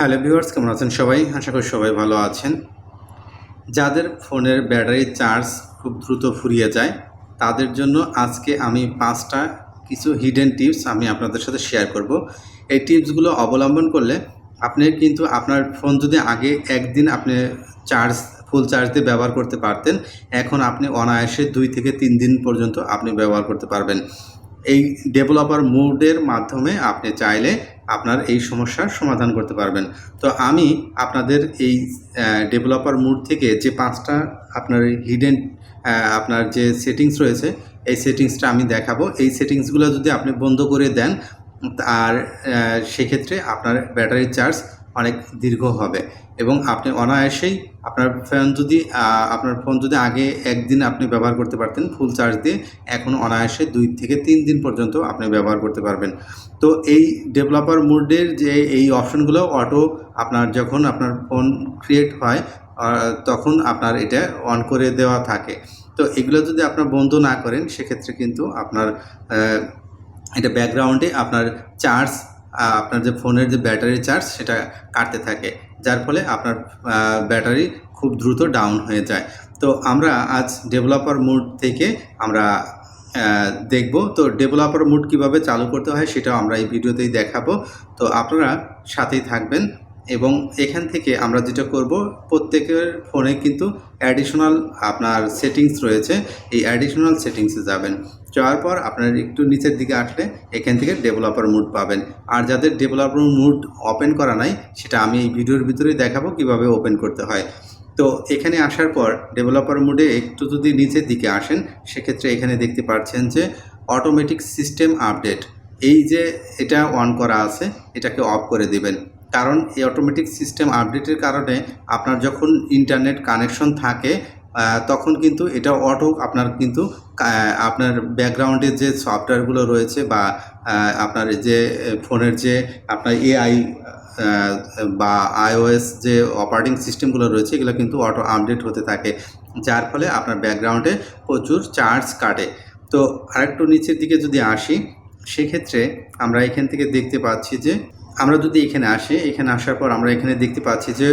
Hello viewers, কেমন আছেন সবাই? আশা করি সবাই ভালো আছেন। যাদের ফোনের ব্যাটারি চার্জ খুব দ্রুত ফুরিয়ে যায়, তাদের জন্য আজকে আমি পাঁচটা কিছু হিডেন টিপস আমি আপনাদের সাথে শেয়ার করব। এই টিপসগুলো অবলম্বন করলে আপনি কিন্তু আপনার ফোন যদি আগে একদিন আপনি চার্জ ফুল চার্জ দিয়ে ব্যবহার করতে পারতেন, এখন আপনি অনায়াসে দুই থেকে তিন দিন পর্যন্ত আপনি ব্যবহার করতে পারবেন। এই ডেভেলপার মোডের মাধ্যমে আপনি চাইলে আপনার এই সমস্যার সমাধান করতে পারবেন। তো আমি আপনাদের এই ডেভেলপার মোড থেকে যে পাঁচটা আপনার হিডেন আপনার যে সেটিংস রয়েছে, এই সেটিংসটা আমি দেখাবো। এই সেটিংসগুলো যদি আপনি বন্ধ করে দেন, আর সেক্ষেত্রে আপনার ব্যাটারি চার্জ অনেক দীর্ঘ হবে। এবং আপনি অনায়াসেই আপনার ফোন যদি আপনার ফোন যদি আগে একদিন আপনি ব্যবহার করতে পারতেন ফুল চার্জ দিয়ে, এখন অনায়াসে দুই থেকে তিন দিন পর্যন্ত আপনি ব্যবহার করতে পারবেন। তো এই ডেভেলপার মোডের যে এই অপশনগুলো অটো আপনার যখন আপনার ফোন ক্রিয়েট হয় তখন আপনার এটা অন করে দেওয়া থাকে। তো এগুলো যদি আপনার বন্ধ না করেন, সেক্ষেত্রে কিন্তু আপনার এটা ব্যাকগ্রাউন্ডে আপনার চার্জ আপনার যে ফোনের যে ব্যাটারি চার্জ সেটা কাটতে থাকে, যার ফলে আপনার ব্যাটারি খুব দ্রুত ডাউন হয়ে যায়। তো আমরা আজ ডেভেলপার মোড থেকে আমরা দেখব। তো ডেভেলপার মোড কীভাবে চালু করতে হয় সেটাও আমরা এই ভিডিওতেই দেখাবো। তো আপনারা সাথেই থাকবেন। এবং এখান থেকে আমরা যেটা করব, প্রত্যেকের ফোনে কিন্তু অ্যাডিশনাল আপনার সেটিংস রয়েছে। এই অ্যাডিশনাল সেটিংসে যাবেন। যাওয়ার পর আপনার একটু নিচের দিকে আসলে এখান থেকে ডেভেলপার মুড পাবেন। আর যাদের ডেভেলপার মুড ওপেন করা নাই, সেটা আমি এই ভিডিওর ভিতরেই দেখাবো কীভাবে ওপেন করতে হয়। তো এখানে আসার পর ডেভেলপার মুডে একটু যদি নিচের দিকে আসেন, সেক্ষেত্রে এখানে দেখতে পাচ্ছেন যে অটোমেটিক সিস্টেম আপডেট এই যে এটা অন করা আছে, এটাকে অফ করে দিবেন। কারণ এই অটোমেটিক সিস্টেম আপডেটের কারণে আপনার যখন ইন্টারনেট কানেকশন থাকে তখন কিন্তু এটা অটো আপনার কিন্তু আপনার ব্যাকগ্রাউন্ডে যে সফটওয়্যারগুলো রয়েছে বা আপনার যে ফোনের যে আপনার এআই বা আইওএস যে অপারেটিং সিস্টেমগুলো রয়েছে, এগুলো কিন্তু অটো আপডেট হতে থাকে। যার ফলে আপনার ব্যাকগ্রাউন্ডে প্রচুর চার্জ কাটে। তো আরেকটু নিচের দিকে যদি আসি, সেক্ষেত্রে আমরা এখান থেকে দেখতে পাচ্ছি যে আমরা যদি এখানে আসি, এখানে আসার পর আমরা এখানে দেখতে পাচ্ছি যে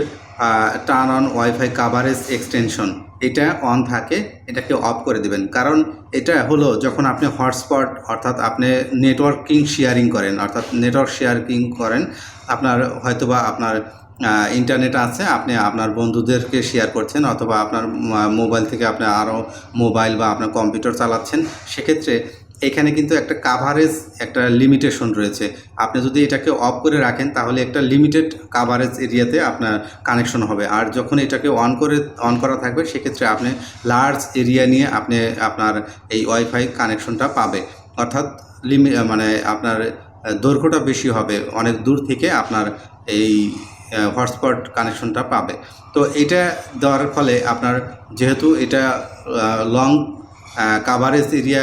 turn on wifi coverage extension এটা অন থাকে, এটাকে অফ করে দিবেন। কারণ এটা হলো যখন আপনি হটস্পট অর্থাৎ আপনি নেটওয়ার্কিং শেয়ারিং করেন, অর্থাৎ নেটওয়ার্ক শেয়ারিং করেন, আপনার হয়তোবা আপনার ইন্টারনেট আছে, আপনি আপনার বন্ধুদেরকে শেয়ার করছেন, অথবা আপনার মোবাইল থেকে আপনি আরও মোবাইল বা আপনার কম্পিউটার চালাচ্ছেন, সেক্ষেত্রে এখানে কিন্তু একটা কাভারেজ একটা লিমিটেশন রয়েছে। আপনি যদি এটাকে অফ করে রাখেন, তাহলে একটা লিমিটেড কাভারেজ এরিয়াতে আপনার কানেকশন হবে। আর যখন এটাকে অন করে অন করা থাকবে, সেক্ষেত্রে আপনি লার্জ এরিয়া নিয়ে আপনি আপনার এই ওয়াইফাই কানেকশনটা পাবে। অর্থাৎ লিমি মানে আপনার দৈর্ঘ্যটা বেশি হবে। অনেক দূর থেকে আপনার এই হটস্পট কানেকশনটা পাবে। তো এটা দেওয়ার ফলে আপনার, যেহেতু এটা লং কাভারেজ এরিয়া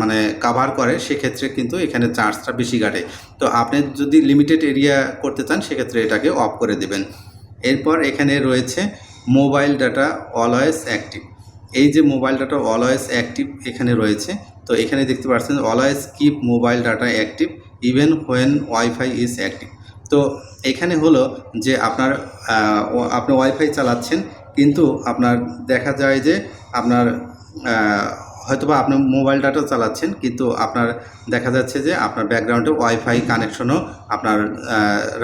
মানে কাভার করে, সেক্ষেত্রে কিন্তু এখানে চার্জটা বেশি কাটে তো আপনি যদি লিমিটেড এরিয়া করতে চান, সেক্ষেত্রে এটাকে অফ করে দেবেন। এরপর এখানে রয়েছে মোবাইল ডাটা অলওয়েজ অ্যাক্টিভ এই যে মোবাইল ডাটা অলওয়েজ অ্যাক্টিভ এখানে রয়েছে, তো এখানে দেখতে পাচ্ছেন always keep mobile data active even when wifi is active তো এখানে হলো যে আপনার আপনি ওয়াইফাই চালাচ্ছেন, কিন্তু আপনার দেখা যায় যে আপনার হয়তোবা আপনি মোবাইল ডাটা চালাচ্ছেন, কিন্তু আপনার দেখা যাচ্ছে যে আপনার ব্যাকগ্রাউন্ডে ওয়াইফাই কানেকশনও আপনার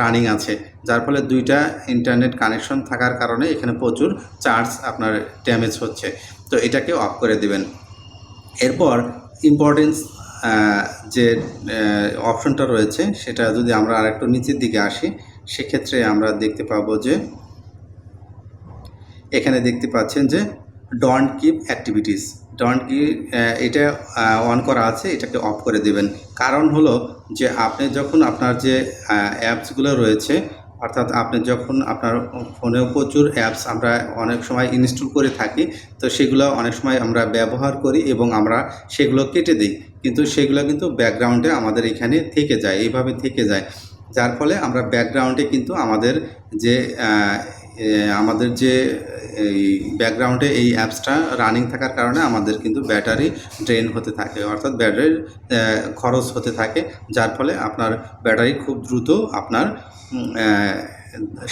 রানিং আছে। যার ফলে দুইটা ইন্টারনেট কানেকশন থাকার কারণে এখানে প্রচুর চার্জ আপনার ড্যামেজ হচ্ছে। তো এটাকে অফ করে দিবেন। এরপর ইম্পর্টেন্স যে অপশনটা রয়েছে, সেটা যদি আমরা আরেকটু নিচের দিকে আসি, সেক্ষেত্রে আমরা দেখতে পাবো যে, এখানে দেখতে পাচ্ছেন যে ডন্ট কিপ অ্যাক্টিভিটিস ডন্ট কি এটা অন করা আছে, এটাকে অফ করে দেবেন। কারণ হলো যে আপনি যখন আপনার যে অ্যাপসগুলো রয়েছে, অর্থাৎ আপনি যখন আপনার ফোনেও প্রচুর অ্যাপস আমরা অনেক সময় ইনস্টল করে থাকি, তো সেগুলো অনেক সময় আমরা ব্যবহার করি এবং আমরা সেগুলো কেটে দিই। কিন্তু সেগুলো কিন্তু ব্যাকগ্রাউন্ডে আমাদের এখানে থেকে যায়, এইভাবে থেকে যায়। যার ফলে আমরা ব্যাকগ্রাউন্ডে কিন্তু আমাদের যে আমাদের যে, এই ব্যাকগ্রাউন্ডে এই অ্যাপসটা রানিং থাকার কারণে আমাদের কিন্তু ব্যাটারি ড্রেন হতে থাকে, অর্থাৎ ব্যাটারির খরচ হতে থাকে। যার ফলে আপনার ব্যাটারি খুব দ্রুত আপনার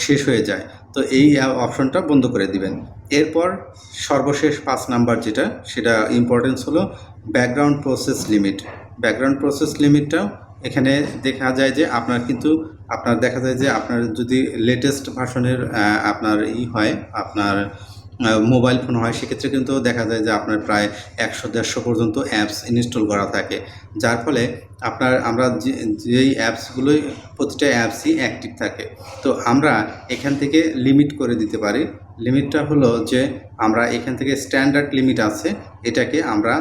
শেষ হয়ে যায়। তো এই অপশনটা বন্ধ করে দিবেন। এরপর সর্বশেষ পাঁচ নাম্বার যেটা, সেটা ইম্পর্টেন্স হলো background process limit background process লিমিটটাও এখানে দেখা যায় যে আপনার কিন্তু, আপনার দেখা যায় যে আপনার যদি লেটেস্ট ভার্সনের আপনার ই হয়, আপনার মোবাইল ফোন হয়, সেক্ষেত্রে কিন্তু দেখা যায় যে আপনার প্রায় একশো, দেড়শো পর্যন্ত অ্যাপস ইনস্টল করা থাকে। যার ফলে আপনার, আমরা যে, যেই অ্যাপসগুলোই প্রতিটা অ্যাপসই অ্যাক্টিভ থাকে। তো আমরা এখান থেকে লিমিট করে দিতে পারি। লিমিটটা হলো যে আমরা এখান থেকে স্ট্যান্ডার্ড লিমিট আছে, এটাকে আমরা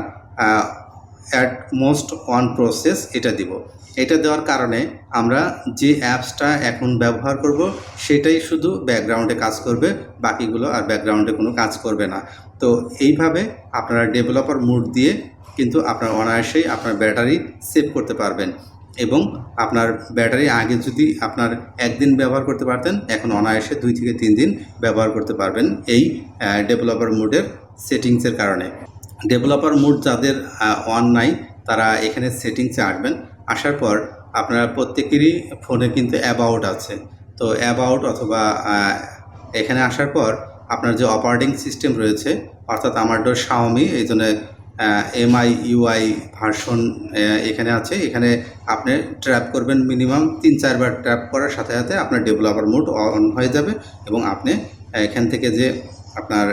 অ্যাট মোস্ট ওয়ান প্রসেস এটা দিব। এটা দেওয়ার কারণে আমরা যে অ্যাপসটা এখন ব্যবহার করব, সেটাই শুধু ব্যাকগ্রাউন্ডে কাজ করবে, বাকিগুলো আর ব্যাকগ্রাউন্ডে কোনো কাজ করবে না। তো এইভাবে আপনারা ডেভেলপার মুড দিয়ে কিন্তু আপনার অনায়াসেই আপনার ব্যাটারি সেভ করতে পারবেন। এবং আপনার ব্যাটারি আগে যদি আপনার একদিন ব্যবহার করতে পারতেন, এখন অনায়াসে দুই থেকে তিন দিন ব্যবহার করতে পারবেন এই ডেভেলপার মোডের সেটিংসের কারণে। ডেভেলপার মোড যাদের অন নাই, তারা এখানে সেটিংসে আসবেন। আসার পর আপনার প্রত্যেকেরই ফোনে কিন্তু অ্যাবাউট আছে। তো অ্যাবাউট অথবা এখানে আসার পর আপনার যে অপারেটিং সিস্টেম রয়েছে, অর্থাৎ আমার ডো শাওমি এই জন্য এমআই ইউআই ভার্সন এখানে আছে। এখানে আপনি ট্র্যাপ করবেন মিনিমাম তিন চারবার ট্র্যাপ করার সাথে সাথে আপনার ডেভেলপার মোড অন হয়ে যাবে এবং আপনি এখান থেকে যে আপনার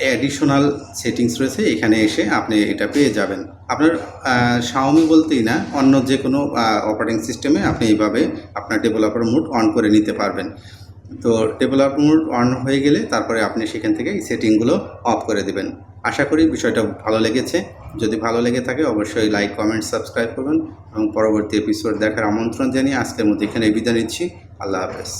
অ্যাডিশনাল সেটিংস রয়েছে, এখানে এসে আপনি এটা পেয়ে যাবেন। আপনার শাওমি বলতেই না, অন্য যে কোনো অপারেটিং সিস্টেমে আপনি এইভাবে আপনার ডেভেলপার মোড অন করে নিতে পারবেন। তো ডেভেলপার মোড অন হয়ে গেলে তারপরে আপনি সেখান থেকে এই সেটিংগুলো অফ করে দেবেন। আশা করি বিষয়টা ভালো লেগেছে। যদি ভালো লেগে থাকে অবশ্যই লাইক কমেন্ট সাবস্ক্রাইব করবেন এবং পরবর্তী এপিসোড দেখার আমন্ত্রণ জানিয়ে আজকের মধ্যে এখানে বিদায় নিচ্ছি। আল্লাহ হাফেজ।